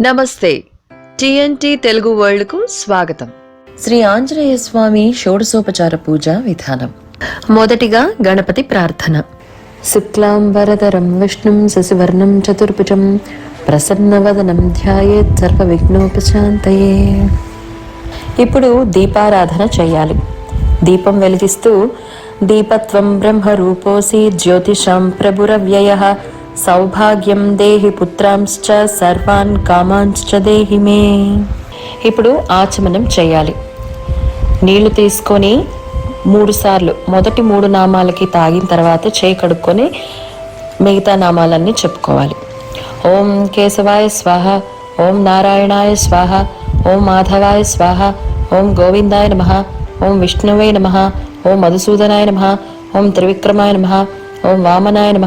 నమస్తే. టిఎన్టి తెలుగు వరల్డ్కు స్వాగతం. శ్రీ ఆంజనేయ స్వామి షోడశోపచార పూజ విధానం. మొదటిగా గణపతి ప్రార్థన. శుక్లాంబరధరం విష్ణుం శశివర్ణం చతుర్భుజం ప్రసన్నవదనం ధ్యాయేత్ సర్వ విఘ్నోపశాంతయే ఇప్పుడు దీపారాధన చేయాలి. దీపం వెలిగిస్తూ దీపత్వం బ్రహ్మరూపోసి జ్యోతిషాం ప్రభురవ్యయ సౌభాగ్యం దేహి పుత్రాంశ్చ సర్వాన్ కామాంశ్చ దేహి మే. ఇప్పుడు ఆచమనం చేయాలి. నీళ్ళు తీసుకొని మూడు సార్లు మొదటి మూడు నామాలకి తాగిన తర్వాత చేయి కడుక్కొని మిగతా నామాలన్నీ చెప్పుకోవాలి. ఓం కేశవాయ స్వాహ ఓం నారాయణాయ స్వాహ ఓం మాధవాయ స్వాహ ఓం గోవిందాయ నమ ఓం విష్ణువే నమ ఓం మధుసూదనాయ నమ ఓం త్రివిక్రమాయ నమ ఓం వామనాయ నమ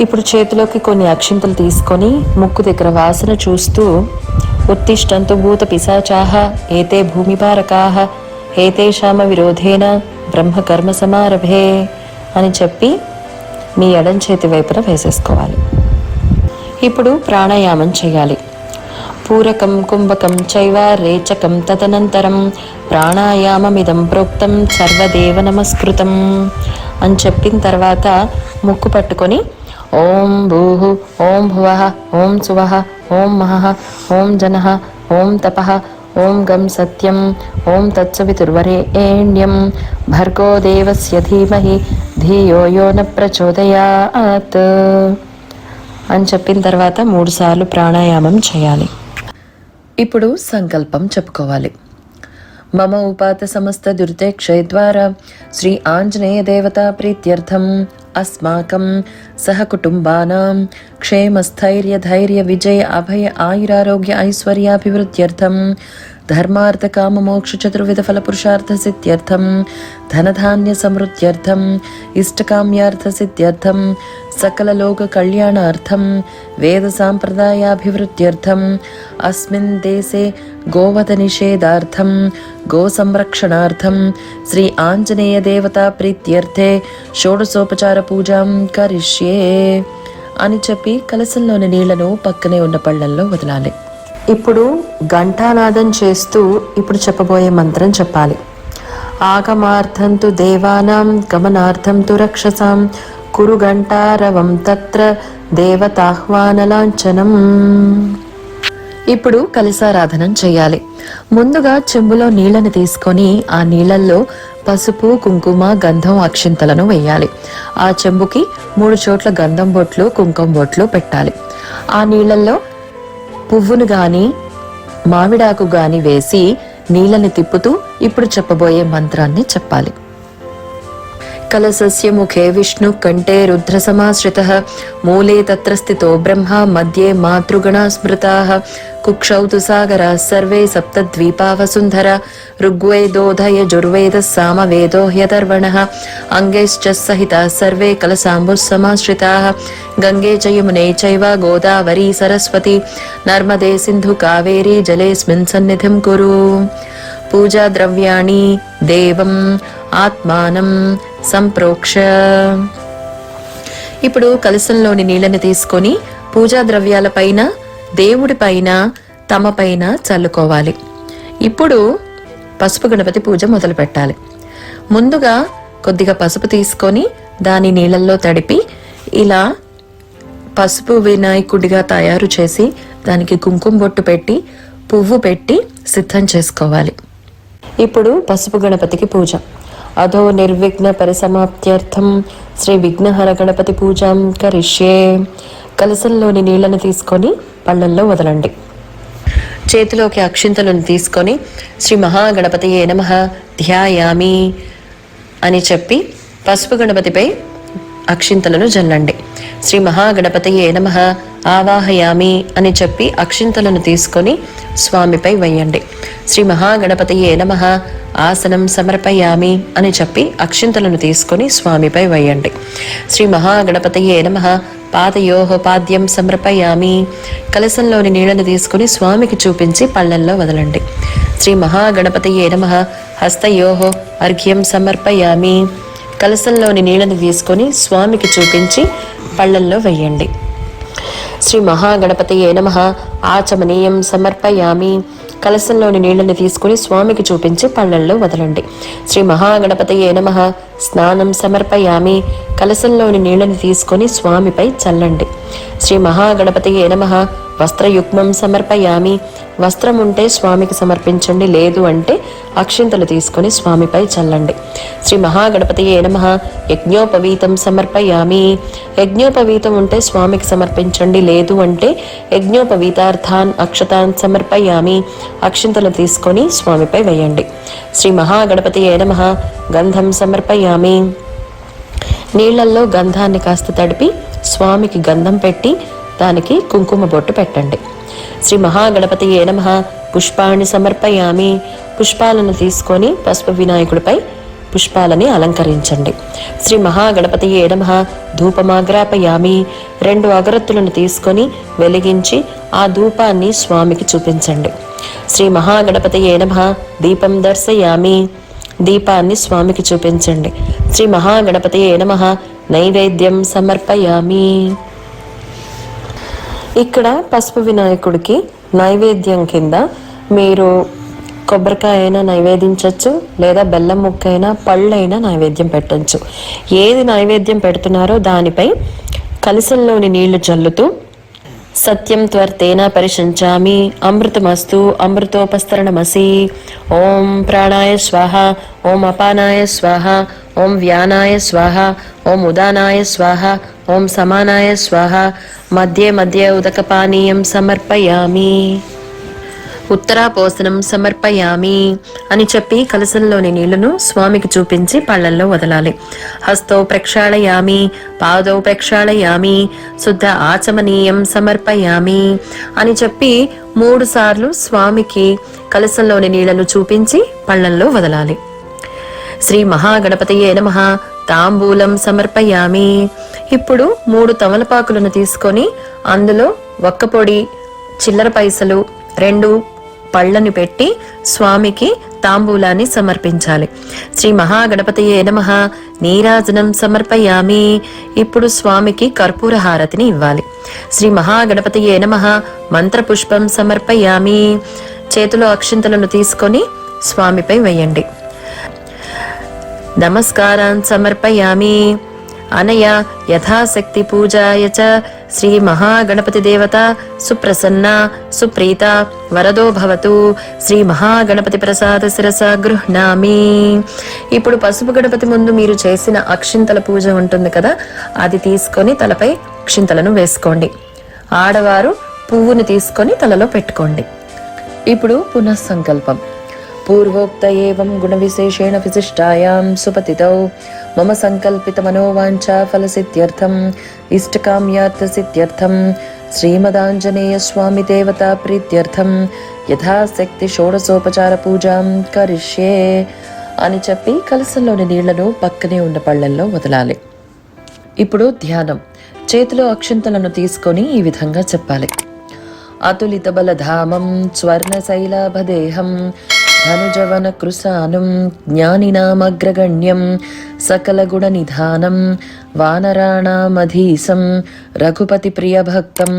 ఇప్పుడు చేతిలోకి కొన్ని అక్షింతలు తీసుకొని ముక్కు దగ్గర వాసన చూస్తూ ఉత్తిష్టంతు భూత పిశాచాహ ఏతే భూమిపారకాహ ఏతేషామ విరోధేన బ్రహ్మకర్మ సమారభే అని చెప్పి మీ ఎడం చేతి వైపున వేసేసుకోవాలి. ఇప్పుడు ప్రాణాయామం చేయాలి. పూరకం కుంభకం చైవ రేచకం తదనంతరం ప్రాణాయామమిదం ప్రోక్తం సర్వదేవ నమస్కృతం అని చెప్పిన తర్వాత ముక్కు పట్టుకొని ఓం భూ ఓం భువ ఓం సువ ఓం మహ ఓం జన ఓం తప ఓం గం సత్యం ఓం తత్సవితుర్వరేణ్యం భర్గో దేవస్య ధీమహి ధియో యో న ప్రచోదయాత్. అని చెప్పిన తర్వాత మూడుసార్లు ప్రాణాయామం చేయాలి. ఇప్పుడు సంకల్పం చెప్పుకోవాలి. మమ ఉపాత సమస్త దురితే క్షయద్వారా శ్రీ ఆంజనేయ దేవతా ప్రీత్యర్థం. अस्माकं सहकुटुम्बानां क्षेमस्थैर्यधैर्यविजय अभय आयुरारोग्य ऐश्वर्याभिवृद्ध्यर्थं ధర్మార్థ కామ మోక్ష చతుర్విధ ఫల పురుషార్థ సిద్ధ్యర్థం ధనధాన్య సమృద్ధ్యర్థం ఇష్టకామ్యార్థ సిద్ధ్యర్థం సకల లోక కళ్యాణార్థం వేద సాంప్రదాయాభివృద్ధ్యర్థం అస్మిన్ దేశే గోవధ నిషేధార్థం గో సంరక్షణార్థం శ్రీ ఆంజనేయ దేవతా ప్రీత్యర్థే షోడశోపచార పూజాం కరిష్యే అని చెప్పి కలసంలోని నీళ్ళను పక్కనే ఉన్న పళ్ళల్లో వదలాలి। ఇప్పుడు ఘంటానాదం చేస్తూ ఇప్పుడు చెప్పబోయే మంత్రం చెప్పాలి. ఆగమార్థం తు దేవానాం గమనార్థం తు రక్షసాం కురు ఘంటారవం తత్ర దేవతాహ్వానలాంఛనం. ఇప్పుడు కలిసారాధనం చేయాలి. ముందుగా చెంబులో నీళ్ళను తీసుకొని ఆ నీళ్ళలో పసుపు కుంకుమ గంధం అక్షింతలను వేయాలి. ఆ చెంబుకి మూడు చోట్ల గంధం బొట్లు కుంకుమ బొట్లు పెట్టాలి. ఆ నీళ్ళలో పువ్వును గాని మామిడాకు గాని వేసి నీళ్ళని తిప్పుతూ ఇప్పుడు చెప్పబోయే మంత్రాన్ని చెప్పాలి. కలసస్య ముఖే విష్ణు కంఠే రుద్ర సమాశ్రిత మూలే తత్ర స్థితో బ్రహ్మ మధ్యే మాతృగణా స్మృతా కుక్షౌ సాగర సర్వే సప్తద్వీపా వసుంధర ఋగ్వేదోధ యజుర్వేద సామవేదో హ్యదర్వణ అంగైశ్చ సహిత సర్వే కలసాంబుః సమాశ్రితా గంగే చ చైవ గోదావరి సరస్వతి నర్మదే సింధు కావేరీ జలేస్మిన్ సన్నిధిం కురు పూజా ద్రవ్యాణి దేవం ఆత్మానం సంప్రోక్ష ఇప్పుడు కలసంలోని నీళ్ళని తీసుకొని పూజా ద్రవ్యాల దేవుడిపైన దేవుడి పైన తమ పైన చల్లుకోవాలి. ఇప్పుడు పసుపు గణపతి పూజ మొదలు పెట్టాలి ముందుగా కొద్దిగా పసుపు తీసుకొని దాని నీళ్ళల్లో తడిపి ఇలా పసుపు వినాయకుడిగా తయారు చేసి దానికి కుంకుమ బొట్టు పెట్టి పువ్వు పెట్టి సిద్ధం చేసుకోవాలి. ఇప్పుడు పసుపు గణపతికి పూజ. అధో నిర్విఘ్న పరిసమాప్త్యర్థం. శ్రీ విఘ్నహర గణపతి పూజాం కరిష్యే. కలసంలోని నీళ్ళను తీసుకొని పళ్ళల్లో వదలండి. చేతిలోకి అక్షింతలను తీసుకొని శ్రీ మహాగణపతి నమ ధ్యాయామి అని చెప్పి పసుపు గణపతిపై అక్షింతలను జల్లండి. శ్రీ మహాగణపతయే నమ. ఆవాహయామి అని చెప్పి అక్షింతలను తీసుకొని స్వామిపై వేయండి. శ్రీ మహాగణపతయే నమ. ఆసనం సమర్పయామి అని చెప్పి అక్షింతలను తీసుకొని స్వామిపై వేయండి. శ్రీ మహాగణపతయే నమ. పాదయోహ పాద్యం సమర్పయామి. కలసంలోని నీళ్ళను తీసుకుని స్వామికి చూపించి పళ్ళల్లో వదలండి. శ్రీ మహాగణపతయే నమ. హస్తయోహో అర్ఘ్యం సమర్పయామి. కలసంలోని నీళ్ళను తీసుకొని స్వామికి చూపించి పళ్ళల్లో వెయ్యండి శ్రీ మహాగణపతియే నమ. ఆచమనీయం సమర్పయామి. కలసంలోని నీళ్ళను తీసుకుని స్వామికి చూపించి పళ్ళల్లో వదలండి. శ్రీ మహాగణపతియే నమ. స్నానం సమర్పయామి. కలసంలోని నీళ్ళను తీసుకొని స్వామిపై చల్లండి. శ్రీ మహాగణపతియే నమ. వస్త్రయుగ్మం సమర్పయామి. వస్త్రం ఉంటే స్వామికి సమర్పించండి లేదు అంటే అక్షింతలు తీసుకొని స్వామిపై చల్లండి. శ్రీ మహాగణపతి నమ. యజ్ఞోపవీతం సమర్పయామి. యజ్ఞోపవీతం ఉంటే స్వామికి సమర్పించండి లేదు అంటే యజ్ఞోపవీతార్థాన్ అక్షతాన్ సమర్పయామి. అక్షింతలు తీసుకొని స్వామిపై వేయండి. శ్రీ మహాగణపతి నమ. గంధం సమర్పయామి. నీళ్ళల్లో గంధాన్ని కాస్త తడిపి స్వామికి గంధం పెట్టి దానికి కుంకుమ బొట్టు పెట్టండి. శ్రీ మహాగణపతి ఏ నమ. పుష్పాన్ని సమర్పయామి. పుష్పాలను తీసుకొని పసుపు వినాయకుడిపై పుష్పాలని అలంకరించండి. శ్రీ మహాగణపతి ఏ నమ. ధూపమాగ్రాపయామి. రెండు అగరత్తులను తీసుకొని వెలిగించి ఆ ధూపాన్ని స్వామికి చూపించండి. శ్రీ మహాగణపతి ఏ నమ. దీపం దర్శయామి. దీపాన్ని స్వామికి చూపించండి. శ్రీ మహాగణపతి నమ. నైవేద్యం సమర్పయామి. ఇక్కడ పసుపు వినాయకుడికి నైవేద్యం కింద మీరు కొబ్బరికాయ అయినా నైవేదించవచ్చు లేదా బెల్లం ముక్క అయినా పళ్ళైనా నైవేద్యం పెట్టచ్చు. ఏది నైవేద్యం పెడుతున్నారో దానిపై కలసంలోని నీళ్ళు చల్లుతూ సత్యం త్వర్తేన పరిశంచామి అమృతమస్తు అమృతోపస్తరణమసి ఓం ప్రాణాయ స్వాహ ఓం అపానాయ స్వాహ ఓం వ్యానాయ స్వాహ ఓం ఉదానాయ స్వాహ ఓం సమానాయ స్వాహ మధ్య మధ్య ఉదకపానీయం సమర్పయామి. ఉత్తరాపోసనం సమర్పయామి అని చెప్పి కలసంలోని నీళ్ళను స్వామికి చూపించి పళ్ళల్లో వదలాలి. హస్తో ప్రక్షాళయామి పాదౌ ప్రక్షాళయామి శుద్ధ ఆచమనీయం సమర్పయామి అని చెప్పి మూడు సార్లు స్వామికి కలసంలోని నీళ్ళను చూపించి పళ్ళల్లో వదలాలి. శ్రీ మహాగణపతియే నమ. తాంబూలం సమర్పయామి. ఇప్పుడు మూడు తమలపాకులను తీసుకొని అందులో ఒక్కపొడి చిల్లర పైసలు రెండు పళ్ళను పెట్టి స్వామికి తాంబూలాన్ని సమర్పించాలి. శ్రీ మహాగణపతియే నమ. నీరాజనం సమర్పయామి. ఇప్పుడు స్వామికి కర్పూర హారతిని ఇవ్వాలి. శ్రీ మహాగణపతియే నమ. మంత్రపుష్పం సమర్పయామి. చేతిలో అక్షింతలను తీసుకొని స్వామిపై వేయండి. నమస్కారాన్ సమర్పయామి. అనయా యథాశక్తి పూజాయ చ శ్రీ మహాగణపతి దేవత సుప్రసన్న సుప్రీత వరదో భవతు. శ్రీ మహాగణపతి ప్రసాద శిరస గృహ్ణామి. ఇప్పుడు పసుపు గణపతి ముందు మీరు చేసిన అక్షింతల పూజ ఉంటుంది కదా అది తీసుకొని తలపై అక్షింతలను వేసుకోండి. ఆడవారు పువ్వుని తీసుకొని తలలో పెట్టుకోండి. ఇప్పుడు పునఃసంకల్పం. పూర్వోక్త ఏవం గుణవిశేషేణ విశిష్టాయాం సుపతితౌ మమ సంకల్పిత మనోవాంఛా ఫలసిద్ధ్యర్థం ఇష్టకామ్యార్థ సిద్ధ్యర్థం శ్రీమదాంజనేయ స్వామి దేవతా ప్రీత్యర్థం యథాశక్తి షోడసోపచార పూజాం కరిష్యే అని చెప్పి కలసంలోని నీళ్ళను పక్కనే ఉన్న పళ్ళల్లో వదలాలి. ఇప్పుడు ధ్యానం. చేతిలో అక్షింతలను తీసుకొని ఈ విధంగా చెప్పాలి. అతులిత బలధామం స్వర్ణశైలాభదేహం ధనుజవన కృసానం జ్ఞానినామగ్రగణ్యం సకలగుణ నిధానం వానరాణామధీసం రఘుపతి ప్రియభక్తం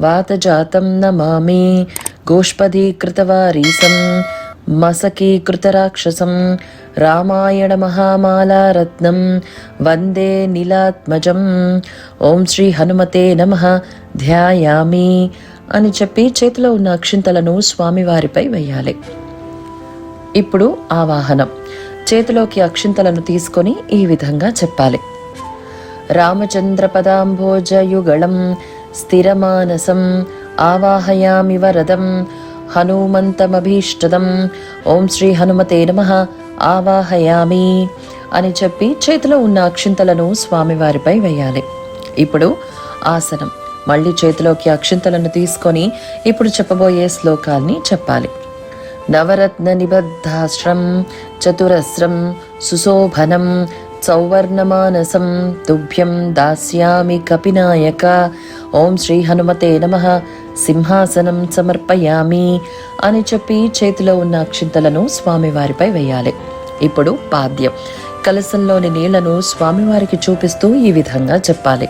వాతజాతం నమామి గోష్పదీకృతవారీసం మసకీకృతరాక్షసం రామాయణ మహామాలారత్నం వందే నీలాత్మజం ఓం శ్రీ హనుమతే నమ ధ్యాయామి అని చెప్పి చేతిలో ఉన్న అక్షింతలను స్వామివారిపై వేయాలి. ఇప్పుడు ఆవాహనం చేతిలోకి అక్షింతలను తీసుకొని ఈ విధంగా చెప్పాలి. రామచంద్ర పదాంభోజయుగళం స్థిరమానసం ఆవాహయామి వరదం హనుమంతమభీష్టదం ఓం శ్రీ హనుమతే నమ ఆవాహయామి అని చెప్పి చేతిలో ఉన్న అక్షింతలను స్వామివారిపై వేయాలి. ఇప్పుడు ఆసనం. మళ్ళీ చేతిలోకి అక్షింతలను తీసుకొని ఇప్పుడు చెప్పబోయే శ్లోకాల్ని చెప్పాలి. నవరత్న నిబద్ధాశ్రం చతురస్రం సుశోభనం సౌవర్ణమానసం తుభ్యం దాస్యామి కపినాయక. ఓం శ్రీ హనుమతే నమ. సింహాసనం సమర్పయామి. అని చెప్పి చేతిలో ఉన్న అక్షింతలను స్వామివారిపై వేయాలి. ఇప్పుడు పాద్యం. కలసంలోని నీళ్ళను స్వామివారికి చూపిస్తూ ఈ విధంగా చెప్పాలి.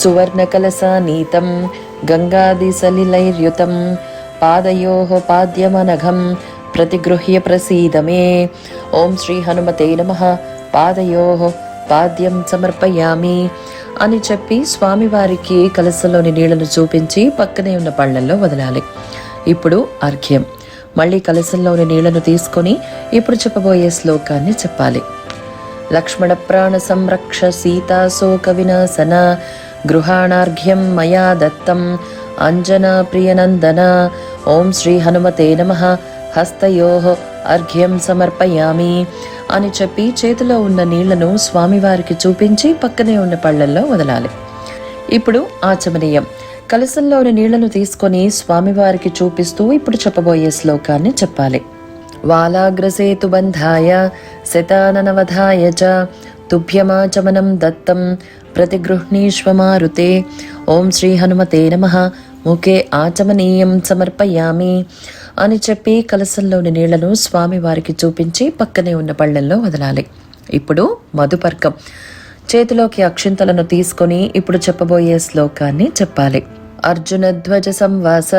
సువర్ణ కలస నీతం గంగాది సలిలైర్యుతం పాదయో పాద్యమనఘం ప్రతిగృహ్య ప్రసీదమే ఓం శ్రీ హనుమతే నమ పాదయో పాద్యం సమర్పయామి అని చెప్పి స్వామివారికి కలసలోని నీళ్ళను చూపించి పక్కనే ఉన్న పళ్ళల్లో వదలాలి. ఇప్పుడు అర్ఘ్యం మళ్ళీ కలసంలోని నీళ్ళను తీసుకొని ఇప్పుడు చెప్పబోయే శ్లోకాన్ని చెప్పాలి. లక్ష్మణ ప్రాణ సంరక్ష సీతాశోక వినాశన గృహాణార్ఘ్యం మయా దత్తం అంజనా ప్రియనందన ఓం శ్రీ హనుమతే నమ. హస్తయో అర్ఘ్యం సమర్పయామి. అని చెప్పి చేతిలో ఉన్న నీళ్ళను స్వామివారికి చూపించి పక్కనే ఉన్న పళ్ళల్లో వదలాలి. ఇప్పుడు ఆచమనీయం. కలసంలోని నీళ్ళను తీసుకొని స్వామివారికి చూపిస్తూ ఇప్పుడు చెప్పబోయే శ్లోకాన్ని చెప్పాలి. వాలాగ్రసేతుబంధాయ శతాననవధాయ చ తుభ్యమాచమనం దత్తం ప్రతిగృహ్ణీష్వమారుతే ఓం శ్రీ హనుమతే నమ. ముఖే ఆచమనీయం సమర్పయామి. అని చెప్పి కలసంలోని నీళ్ళను స్వామివారికి చూపించి పక్కనే ఉన్న పళ్ళల్లో వదలాలి. ఇప్పుడు మధుపర్కం. చేతిలోకి అక్షింతలను తీసుకొని ఇప్పుడు చెప్పబోయే శ్లోకాన్ని చెప్పాలి. అర్జునధ్వజ సంవాస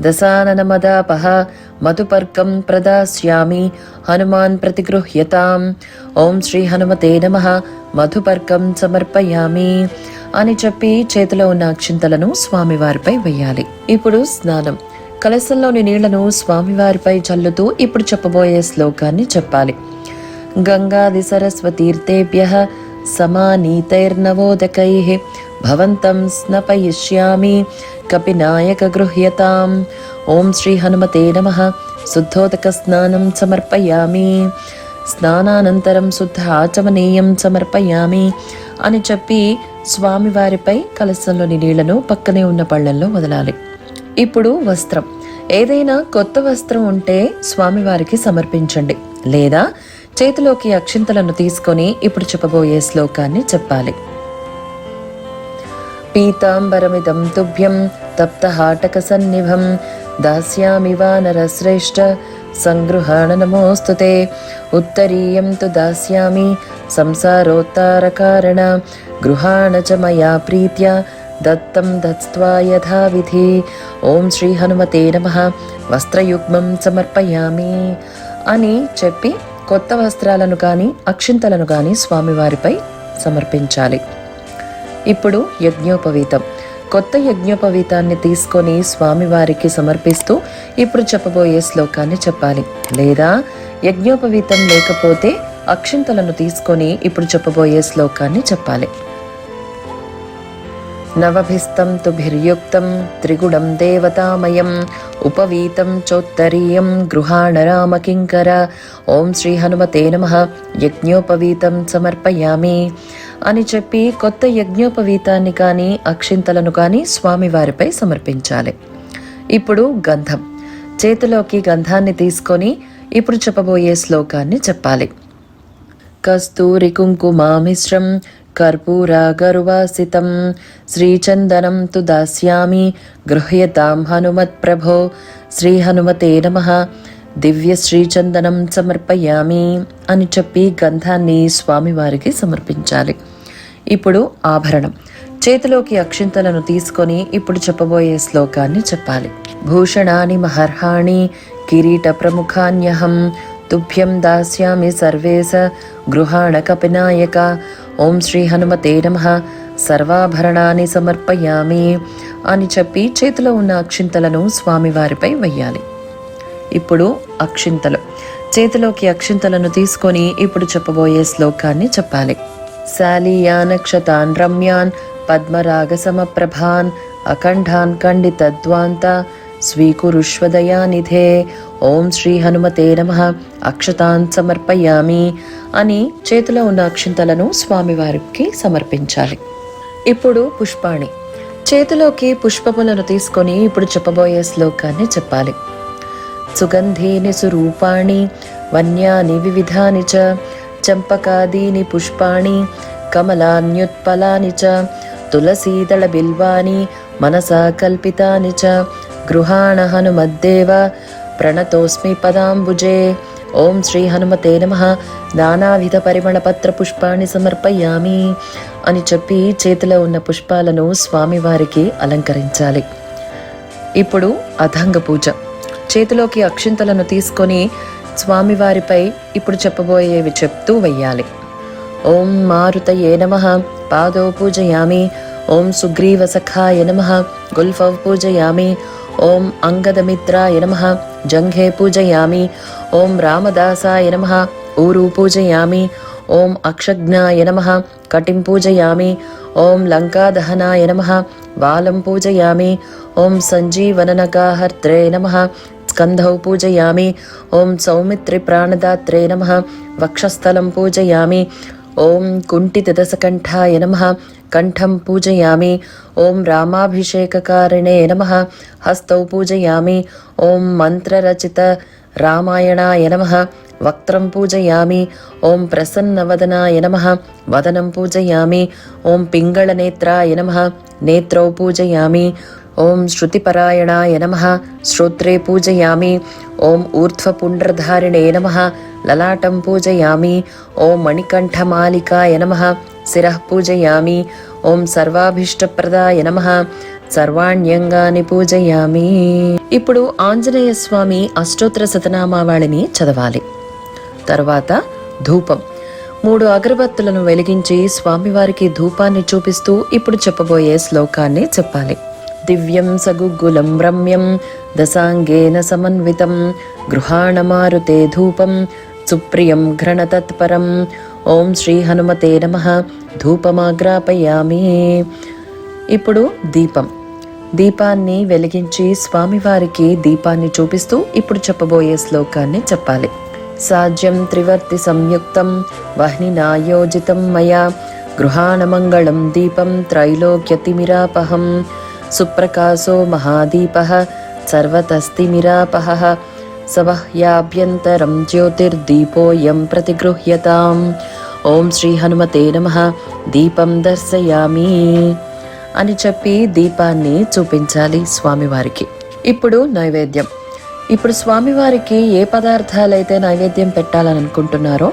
దశాననమదాపహ మధుపర్కం ప్రదాస్యామి హనుమాన్ ప్రతిగృహ్యతాం ఓం శ్రీ హనుమతే నమ మధుపర్కం సమర్పయామి అని చెప్పి చేతిలో ఉన్న అక్షింతలను స్వామివారిపై వేయాలి. ఇప్పుడు స్నానం. కలశంలోని నీళ్ళను స్వామివారిపై చల్లుతూ ఇప్పుడు చెప్పబోయే శ్లోకాన్ని చెప్పాలి. గంగాది సరస్వతీర్థేభ్య సమానీతైర్నవోదకై భవంతం స్నపయిష్యామి కపినాయక గృహ్యతాం ఓం శ్రీ హనుమతే నమ శుద్ధోదక స్నానం సమర్పయామి స్నానానంతరం శుద్ధ ఆచమనీయం సమర్పయామి అని చెప్పి స్వామివారిపై కలసంలోని నీళ్ళను పక్కనే ఉన్న పళ్ళల్లో వదలాలి. ఇప్పుడు వస్త్రం. ఏదైనా కొత్త వస్త్రం ఉంటే స్వామివారికి సమర్పించండి. లేదా చేతిలోకి అక్షింతలను తీసుకొని ఇప్పుడు చెప్పబోయే శ్లోకాన్ని చెప్పాలి. పీతాంబరమిదం తుభ్యం తప్తహాటక సన్నిభం దాస్యామి వానరశ్రేష్ఠ సంగృహాణ నమోస్తుతే ఉత్తరీయం తు దాస్యామి సంసారోత్తారకారణ గృహాణ చ మయా ప్రీత్య దత్తం దత్స్త్వా యథావిధి ఓం శ్రీ హనుమతే నమ వస్త్రయుగ్మం సమర్పయామి అని చెప్పి కొత్త వస్త్రాలను కానీ అక్షింతలను కానీ స్వామివారిపై సమర్పించాలి। ఇప్పుడు యజ్ఞోపవీతం. కొత్త యజ్ఞోపవీతాన్ని తీసుకొని స్వామివారికి సమర్పిస్తూ ఇప్పుడు చెప్పబోయే శ్లోకాన్ని చెప్పాలి. లేదా యజ్ఞోపవీతం లేకపోతే అక్షింతలను తీసుకొని ఇప్పుడు చెప్పబోయే శ్లోకాన్ని చెప్పాలి. నవభిస్తం తుభిర్యుక్తం త్రిగుణం దేవతామయం ఉపవీతం చోత్తరీయం గృహాణ రామకింకర ఓం శ్రీ హనుమతే నమ. యజ్ఞోపవీతం సమర్పయామి. అని చెప్పి కొత్త యజ్ఞోపవీతాన్ని కానీ అక్షింతలను కానీ స్వామివారిపై సమర్పించాలి. ఇప్పుడు గంధం. చేతిలోకి గంధాన్ని తీసుకొని ఇప్పుడు చెప్పబోయే శ్లోకాన్ని చెప్పాలి. కస్తూరి కుంకుమామిశ్రం కర్పూర గరువాసితం శ్రీచందనం తు దాస్యామి గృహ్యతాం హనుమత్ ప్రభో శ్రీ హనుమతే నమ దివ్య శ్రీచందనం సమర్పయామి అని చెప్పి గంధాన్ని స్వామివారికి సమర్పించాలి ఇప్పుడు ఆభరణం. చేతిలోకి అక్షింతలను తీసుకొని ఇప్పుడు చెప్పబోయే శ్లోకాన్ని చెప్పాలి. భూషణాని మహర్హాణి కిరీట ప్రముఖాన్యహం తుభ్యం దాస్యామి సర్వేశ గృహాణ కపినాయక. ఓం శ్రీ హనుమతే నమ. సర్వాభరణాన్ని సమర్పయామి అని చెప్పి చేతిలో ఉన్న అక్షింతలను స్వామివారిపై వెయ్యాలి. ఇప్పుడు అక్షింతలు. చేతిలోకి అక్షింతలను తీసుకొని ఇప్పుడు చెప్పబోయే శ్లోకాన్ని చెప్పాలి. శాలీయానక్షతాన్ రమ్యాన్ పద్మరాగ సమప్రభాన్ అఖండాన్ ఖండితద్వాంత స్వీకురుష్వదయానిధే. ఓం శ్రీ హనుమతే నమ. అక్షతాన్ సమర్పయామి అని చేతిలో ఉన్న అక్షింతలను స్వామివారికి సమర్పించాలి. ఇప్పుడు పుష్పాణి. చేతిలోకి పుష్పములను తీసుకొని ఇప్పుడు చెప్పబోయే శ్లోకాన్ని చెప్పాలి. సుగంధీని సురూపాణి వన్యాని వివిధాని చ చంపకాదీని పుష్పాణి కమలాన్యుత్పలాని చ తులసీదళ బిల్వాని మనసా కల్పితాని చ గృహాణ హనుమద్దేవ ప్రణతోస్మి పదాంబుజే. ఓం శ్రీ హనుమతే నమ. నానావిధ పరిమళపత్ర పుష్పాన్ని సమర్పయామి అని చెప్పి చేతిలో ఉన్న పుష్పాలను స్వామివారికి అలంకరించాలి. ఇప్పుడు అథంగ పూజ. చేతిలోకి అక్షింతలను తీసుకొని స్వామివారిపై ఇప్పుడు చెప్పబోయేవి చెప్తూ వెయ్యాలి. ఓం మారుతయే నమ. పాదో పూజయామి. ఓం సుగ్రీవ సఖాయ నమ. గుల్ఫవ్ పూజయామి. ఓం అంగదమిత్రాయ నమ జంఘే పూజయామి. ఓం రామదాసాయ నమ ఊరు పూజయామి. ఓం అక్షజ్ఞాయ నమ కటిం పూజయామి. ఓం లంకాదహనాయ నమ బాలం పూజయామి. ఓం సంజీవననగాహర్త్రే నమ స్కంధౌ పూజయామి. ఓం సౌమిత్రి ప్రాణదాత్రే నమ వక్షస్థలం పూజయామి. ఓం కుంఠితదశకంఠాయ నమ కంఠం పూజయామి. ఓం రామాభిషేకకారిణే నమ. హస్తౌ పూజయామి. ఓం మంత్రరచిత రామాయణాయ నమ. వక్త్రం పూజయామి. ఓం ప్రసన్నవదనాయ నమ. వదనం పూజయామి. ఓం పింగళనేత్రాయ నమ. నేత్రౌ పూజయామి. ఓం శ్రుతిపరాయణాయ నమ. శ్రోత్రే పూజయామి. ఓం ఊర్ధ్వపుండ్రధారిణే నమ. లలాటం పూజయామి. ఓం మణికంఠమాలికాయ నమ. శిరః పూజయామి ఓం సర్వాభీష్టప్రదాయ నమ సర్వాణ్యంగాని పూజయామి ఇప్పుడు ఆంజనేయ స్వామి అష్టోత్తర శతనామావళిని చదవాలి తర్వాత ధూపం మూడు అగరబత్తులను వెలిగించి స్వామివారికి ధూపాన్ని చూపిస్తూ ఇప్పుడు చెప్పబోయే శ్లోకాన్ని చెప్పాలి. దివ్యం సగుగ్గులం రమ్యం దశాంగేన సమన్వితం గృహాణమారుతే ధూపం సుప్రియం ఘ్రణతత్పరం. ఓం శ్రీ హనుమతే నమ. ధూపమాగ్రాపయామి. ఇప్పుడు దీపం. దీపాన్ని వెలిగించి స్వామివారికి దీపాన్ని చూపిస్తూ ఇప్పుడు చెప్పబోయే శ్లోకాన్ని చెప్పాలి. సాధ్యం త్రివర్తి సంయుక్తం. వహ్నినాయోజితం మయా. గృహాణమంగళం దీపం త్రైలోక్యతిమిరాపహం సుప్రకాశో మహాదీప. సర్వతస్తిమిరాపహ సవహ్యాభ్యంతరం జ్యోతిర్దీపోయం ప్రతిగృహ్యతాం ఓం శ్రీ హనుమతే నమ దీపం దర్శయామి అని చెప్పి దీపాన్ని చూపించాలి స్వామివారికి ఇప్పుడు నైవేద్యం। ఇప్పుడు స్వామివారికి ఏ పదార్థాలైతే నైవేద్యం పెట్టాలని అనుకుంటున్నారో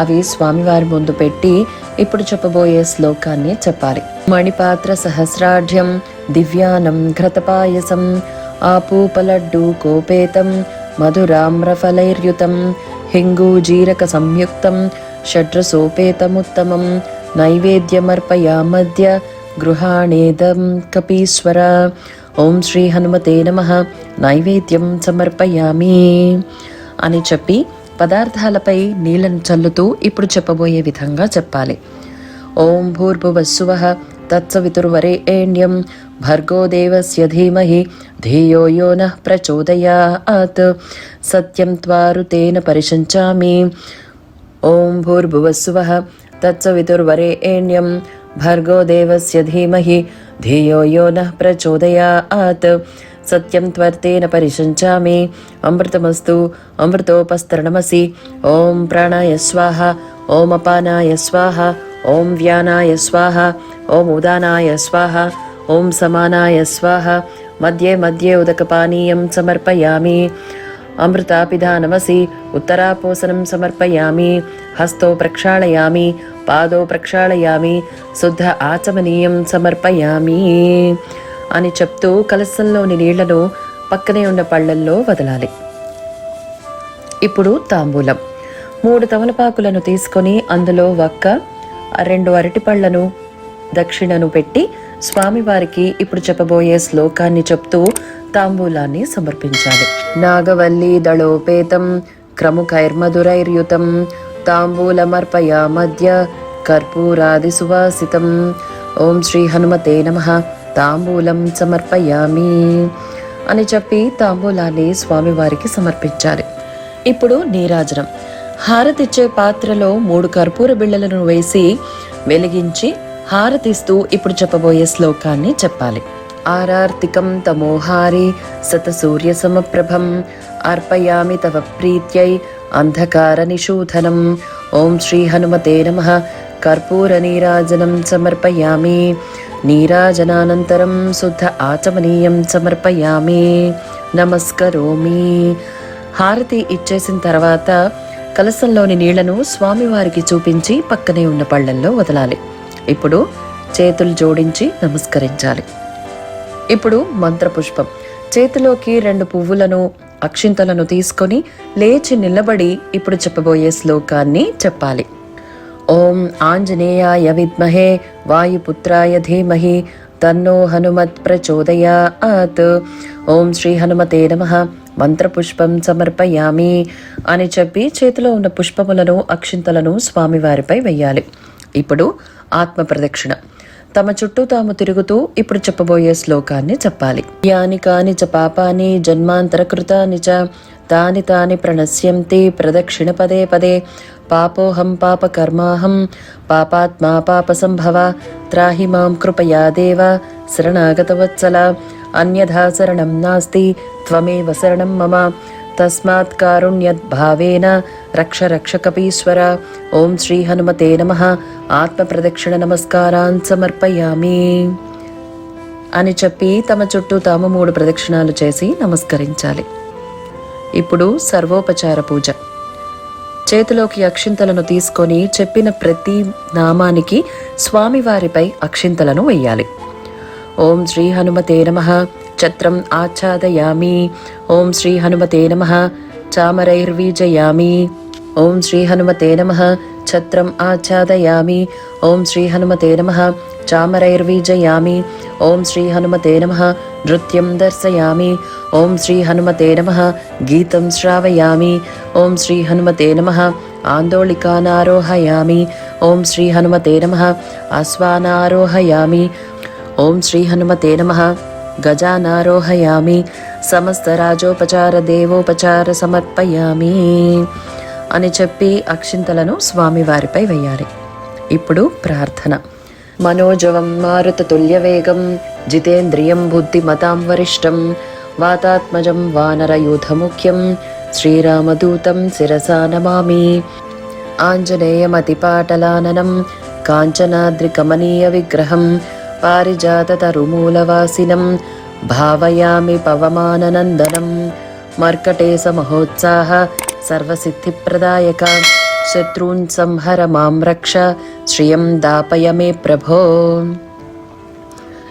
అవి స్వామివారి ముందు పెట్టి ఇప్పుడు చెప్పబోయే శ్లోకాన్ని చెప్పాలి. మణిపాత్ర సహస్రాఢ్యం దివ్యానం ఘ్రతపాయసం ఆపూపలడ్డు కోపేతం మధురామ్రఫలైర్యుతం హింగూజీరక సంయుక్తం షడ్రసోపేతముత్తమం నైవేద్యమర్పయామద్య గృహాణేదం కపీశ్వర ఓం శ్రీ హనుమతే నమ నైవేద్యం సమర్పయామి అని చెప్పి పదార్థాలపై నీళ్ళను చల్లుతూ ఇప్పుడు చెప్పబోయే విధంగా చెప్పాలి. ఓం భూర్భువస్సువ తత్సవితుర్వరేణ్యం భర్గో దేవస్య ధీమహి ధియో యో నః ప్రచోదయాత్ సత్యం త్వారుతేన పరిశంచామి ఓం భూర్భువస్సువః తత్సవితుర్వరేణ్యం భర్గో దేవస్య ధీమహి ధియో యో నః ప్రచోదయాత్ సత్యం త్వర్తేన పరిశంచామి అమృతమస్తు అమృతోపస్తరణమసి ఓం ప్రాణాయ స్వాహ ఓం అపానాయ స్వాహ ఓం వ్యానాయ స్వాహ ఓం ఉదానాయ స్వాహ ఓం సమానాయ స్వాహ మధ్యే మధ్యే ఉదకపానీయం సమర్పయామి. అమృతాపిధానమసి ఉత్తరాపోసనం సమర్పయామి హస్తో ప్రక్షాళయామి పాదో ప్రక్షాళయామి శుద్ధ ఆచమనీయం సమర్పయామి అని చెప్తూ కలసంలోని నీళ్ళను పక్కనే ఉన్న పళ్ళల్లో వదలాలి. ఇప్పుడు తాంబూలం. మూడు తమలపాకులను తీసుకొని అందులో వక్క రెండు అరటిపళ్ళను దక్షిణను పెట్టి స్వామివారికి ఇప్పుడు చెప్పబోయే శ్లోకాన్ని చెప్తూ తాంబూలాన్ని సమర్పించాలి. నాగవల్లి దళోపేతం క్రముకైర్మధురైర్యుతం తాంబూలమర్పయా మధ్య కర్పూరాది సువాసితం. ఓం శ్రీ హనుమతే నమ తాంబూలం సమర్పయామి అని చెప్పి తాంబూలాన్ని స్వామివారికి సమర్పించాలి. ఇప్పుడు నీరాజనం. హారతిచ్చే పాత్రలో మూడు కర్పూర బిళ్ళలను వేసి వెలిగించి హారతిస్తూ ఇప్పుడు చెప్పబోయే శ్లోకాన్ని చెప్పాలి. ఆరార్తికం తమోహారి సతసూర్యసమప్రభం అర్పయామి తవ ప్రీత్యై అంధకార నిషూధనం ఓం శ్రీ హనుమతే నమ. కర్పూర నీరాజనం సమర్పయామి. నీరాజనానంతరం శుద్ధ ఆచమనీయం సమర్పయామి. నమస్కరోమి. హారతి ఇచ్చేసిన తర్వాత కలసంలోని నీళ్ళను స్వామివారికి చూపించి పక్కనే ఉన్న పళ్ళల్లో వదలాలి. ఇప్పుడు చేతులు జోడించి నమస్కరించాలి. ఇప్పుడు మంత్రపుష్పం. చేతిలోకి రెండు పువ్వులను అక్షింతలను తీసుకొని లేచి నిలబడి ఇప్పుడు చెప్పబోయే శ్లోకాన్ని చెప్పాలి. ఓం ఆంజనేయాయ విద్మహే వాయుపుత్రాయ ధీమహి తన్నో హనుమత్ ప్రచోదయాత్. ఓం శ్రీ హనుమతే నమ. మంత్రపుష్పం సమర్పయామి అని చెప్పి చేతిలో ఉన్న పుష్పములను అక్షింతలను స్వామివారిపై వెయ్యాలి. ఇప్పుడు ఆత్మ ప్రదక్షిణ. తమ చుట్టూ తాము తిరుగుతూ ఇప్పుడు చెప్పబోయే శ్లోకాన్ని చెప్పాలి. యాని కాని చ పాపాని జన్మాంతర కృతాని చ తాని తాని ప్రణశ్యంతి ప్రదక్షిణ పదే పదే. పాపోహం పాపకర్మాహం పాపాత్మా పాప సంభవ త్రాహి మాం కృపయా దేవ శరణాగతవత్సల. అన్యథా శరణం నాస్తి త్వమేవ శరణం మమ. తస్మాత్ కారుణ్యద్భావేన రక్ష రక్షకపీశ్వర. ఓం శ్రీ హనుమతే నమ. ఆత్మ ప్రదక్షిణ నమస్కారాన్ సమర్పయామి. అని చెప్పి తమ చుట్టూ తాము మూడు ప్రదక్షిణాలు చేసి నమస్కరించాలి. ఇప్పుడు సర్వోపచార పూజ. చేతిలోకి అక్షింతలను తీసుకొని చెప్పిన ప్రతి నామానికి స్వామివారిపై అక్షింతలను వెయ్యాలి ఓం శ్రీ హనుమతే నమ. ఛత్రం ఆచ్ఛాదయామి. ఓం శ్రీ హనుమతే నమ. చామరైర్వీజయామి. ఓం శ్రీ హనుమతే నమ. ఛత్రం ఆచ్ఛాదయామి. ఓం శ్రీ హనుమతే నమ. చామరైర్వీజయామి. ఓం శ్రీ హనుమతే నమ. నృత్యం దర్శయామి. ఓం శ్రీ హనుమతే నమ. గీతం శ్రావయామి. ఓం శ్రీ హనుమతే నమ. ఆందోళికానారోహయామి. ఓం శ్రీ హనుమతే నమ. అశ్వానారోహయామి ఓం శ్రీ హనుమతే నమ. గజానారోహయామి. సమస్త రాజోపచార దేవోపచార సమర్పయామి. అని చెప్పి అక్షింతలను స్వామివారిపై వేయాలి. ఇప్పుడు ప్రార్థన. మనోజవం మారుత తుల్యవేగం జితేంద్రియం బుద్ధిమతాం వరిష్టం వాతాత్మజం వానరయూథముఖ్యం శ్రీరామదూతం శిరసా నమామి. ఆంజనేయమతిపాటలాననం కాంచనాద్రికమనీయ విగ్రహం పారిజాతతరుమూలవాసినం భావయామి పవమాననందనం మర్కటేశ మహోత్సాహ సర్వసిద్ధిప్రదాయక శత్రూన్ సంహర మాం రక్ష శ్రియం దాపయ మే ప్రభో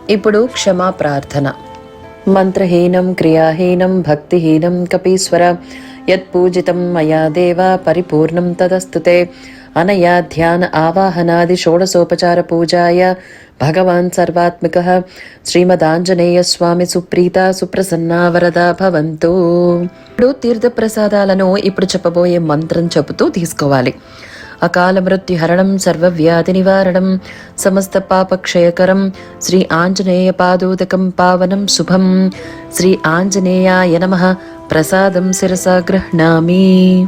ఇప్పుడు క్షమా ప్రార్థన మంత్రహీనం క్రియాహీనం భక్తిహీనం కపీశ్వర యత్పూజితం మయా దేవా పరిపూర్ణం తదస్తుతే అనయా ధ్యాన ఆవాహనాది షోడసోపచార పూజాయ భగవాన్ సర్వాత్మక శ్రీమదాంజనేయ స్వామి సుప్రీత సుప్రసన్నా వరద భవంతు ఇప్పుడు తీర్థ ప్రసాదాలను ఇప్పుడు చెప్పబోయే మంత్రం చెబుతూ తీసుకోవాలి. అకాల మృత్యుహరణం సర్వవ్యాధి నివారణం సమస్త పాపక్షయకరం శ్రీ ఆంజనేయ పాదోదకం పావనం శుభం. శ్రీ ఆంజనేయాయ నమ. ప్రసాదం శిరసా గృహ్ణామి